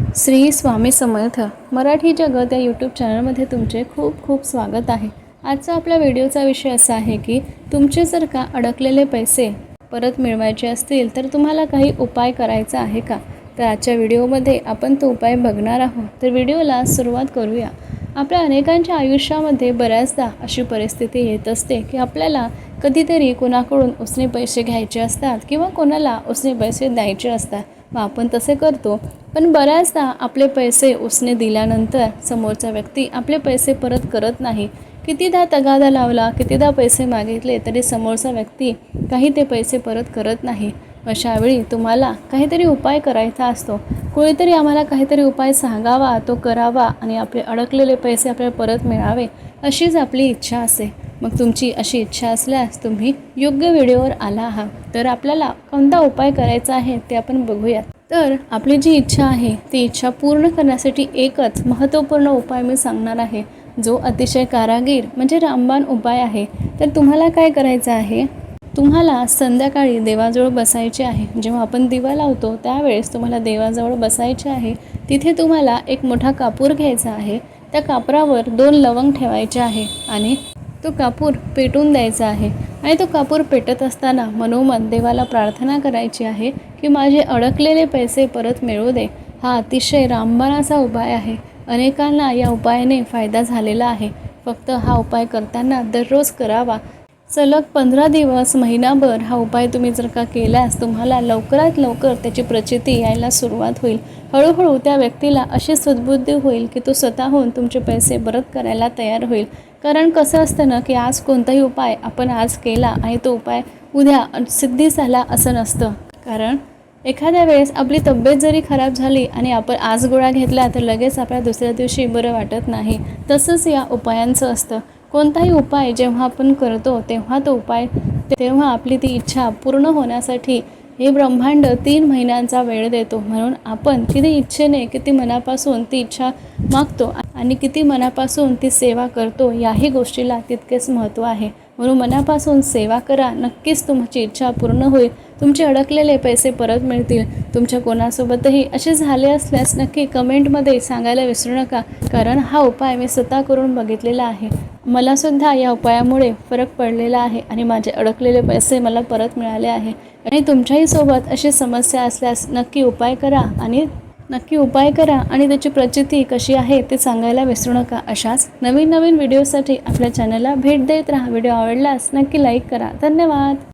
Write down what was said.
श्री स्वामी समर्थ मराठी जगत या यूट्यूब चॅनलमध्ये तुमचे खूप खूप स्वागत आहे. आजचा आपल्या व्हिडिओचा विषय असा आहे की तुमचे जर का अडकलेले पैसे परत मिळवायचे असतील तर तुम्हाला काही उपाय करायचा आहे का? तर आजच्या व्हिडिओमध्ये आपण तो उपाय बघणार आहोत. तर व्हिडिओला सुरुवात करूया. आपल्या अनेकांच्या आयुष्यामध्ये बऱ्याचदा अशी परिस्थिती येत असते की आपल्याला कधीतरी कोणाकडून उसने पैसे घ्यायचे असतात किंवा कोणाला उसने पैसे द्यायचे असतात. व आपण तसे करतो. पण बऱ्याचदा आपले पैसे उसने दिल्यानंतर समोरचा व्यक्ती आपले पैसे परत करत नाही. कितीदा तगादा लावला कितीदा पैसे मागितले तरी समोरचा व्यक्ती काही ते पैसे परत करत नाही. अशावेळी तुम्हाला काहीतरी उपाय करायचा असतो. कोणीतरी आम्हाला काहीतरी उपाय सांगावा तो करावा आणि आपले अडकलेले पैसे आपल्याला परत मिळावे अशीच आपली इच्छा असते. मग तुमची अशी इच्छा असल्यास तुम्ही योग्य व्हिडिओवर आला आहात. तर आपल्याला कोणता उपाय करायचा आहे ते आपण बघूयात. तर आपली जी इच्छा आहे ती इच्छा पूर्ण करण्यासाठी एकच महत्त्वपूर्ण उपाय मी सांगणार आहे. जो अतिशय कारागीर म्हणजे रामबाण उपाय आहे. तर तुम्हाला काय करायचं आहे? तुम्हाला संध्याकाळी देवाजवळ बसायचे आहे. जेव्हा आपण दिवा लावतो त्यावेळेस तुम्हाला देवाजवळ बसायचे आहे. तिथे तुम्हाला एक मोठा कापूर घ्यायचा आहे. त्या कापरावर दोन लवंग ठेवायचे आहे आणि तो कापूर पेटून द्यायचा आहे. आणि तो कापूर पेटत असताना मनोमन देवाला प्रार्थना करायची आहे की माझे अडकलेले पैसे परत मिळू दे. हा अतिशय रामबाणाचा उपाय आहे. अनेकांना या उपायाने फायदा झालेला आहे. फक्त हा उपाय करताना दररोज करावा. सलग पंधरा दिवस महिनाभर हा उपाय तुम्ही जर का केल्यास तुम्हाला लवकरात लवकर त्याची प्रचिती यायला सुरुवात होईल. हळूहळू त्या व्यक्तीला अशी सद्बुद्धी होईल की तो स्वतःहून तुमचे पैसे परत करायला तयार होईल. कारण कसं असतं ना की आज कोणताही उपाय आपण आज केला आणि तो उपाय उद्या सिद्धी झाला असं नसतं. कारण एखाद्या वेळेस आपली तब्येत जरी खराब झाली आणि आपण आज गोळा घेतला तर लगेच आपल्या दुसऱ्या दिवशी बरं वाटत नाही. तसंच या उपायांचं असतं. कोणताही उपाय जेव्हा आपण करतो तेव्हा तो उपाय तेव्हा आपली ती इच्छा पूर्ण होण्यासाठी हे ब्रह्मांड तीन महिन्यांचा वेळ देतो. म्हणून आपण किती इच्छेने किती मनापासून ती इच्छा मागतो आणि किती मनापासून ती सेवा करतो याही गोष्टीला तितकेच महत्त्व आहे. म्हणून मनापासून सेवा करा. नक्कीच तुमची इच्छा पूर्ण होईल. तुमचे अडकलेले पैसे परत मिळतील. तुमच्या कोणासोबतही असे झाले असल्यास नक्की कमेंटमध्ये सांगायला विसरू नका. कारण हा उपाय मी स्वतः करून बघितलेला आहे. मलासुद्धा या उपायामुळे फरक पडलेला आहे आणि माझे अडकलेले पैसे मला परत मिळाले आहे. आणि तुमच्याही सोबत अशी समस्या असल्यास नक्की उपाय करा आणि नक्की उपाय करा आणि त्याची प्रचिती कशी आहे ते सांगायला विसरू नका. अशाच नवीन नवीन व्हिडिओसाठी आपल्या चॅनलला भेट देत राहा. व्हिडिओ आवडल्यास नक्की लाईक करा. धन्यवाद.